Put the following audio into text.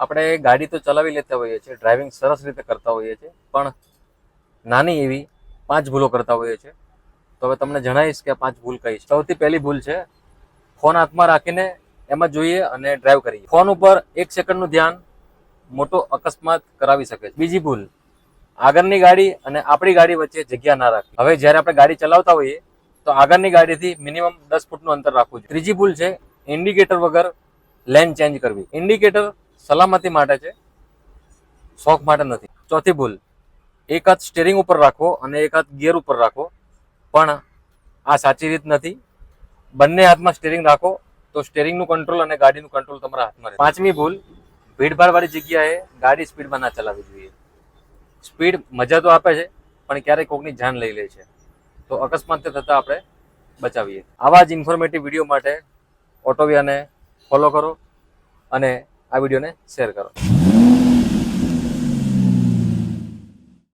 આપણે ગાડી તો ચલાવી લેતા હોઈએ છીએ ડ્રાઇવિંગ સરસ રીતે કરતા હોઈએ છીએ, પણ નાની એવી પાંચ ભૂલો કરતા હોઈએ છીએ. તો હવે તમને જણાવીશ કે પાંચ ભૂલ કઈ છે. સૌથી પહેલી ભૂલ છે, ફોન હાથમાં રાખીને એમાં જોઈએ અને ડ્રાઈવ કરીએ. ફોન ઉપર એક સેકન્ડનું ધ્યાન મોટો અકસ્માત કરાવી શકે છે. બીજી ભૂલ, આગળની ગાડી અને આપણી ગાડી વચ્ચે જગ્યા ના રાખવી. હવે જ્યારે આપણે ગાડી ચલાવતા હોઈએ, તો આગળની ગાડીથી મિનિમમ દસ ફૂટનું અંતર રાખવું જોઈએ. ત્રીજી ભૂલ છે ઇન્ડિકેટર વગર લેન ચેન્જ કરવી. ઇન્ડિકેટર સલામતી માટે છે. શોખ માટે નથી. ચોથી ભૂલ. એક હાથ સ્ટેરિંગ ઉપર રાખો અને એક હાથ ગિયર ઉપર રાખો પણ આ સાચી રીત નથી. બંને હાથમાં સ્ટેરિંગ રાખો તો સ્ટેરિંગનું કંટ્રોલ અને ગાડીનું કંટ્રોલ તમારા હાથમાં રહે. પાંચમી ભૂલ. ભીડભાડવાળી જગ્યાએ ગાડી સ્પીડમાં ના ચલાવવી જોઈએ. સ્પીડ મજા તો આપે છે, પણ ક્યારેક કોકની જાન લઈ લે છે. તો અકસ્માત થતાં આપણે બચાવીએ. આવા જ ઇન્ફોર્મેટિવ વીડિયો માટે ઓટોવિયાને ફોલો કરો અને આ વિડીયોને શેર કરો.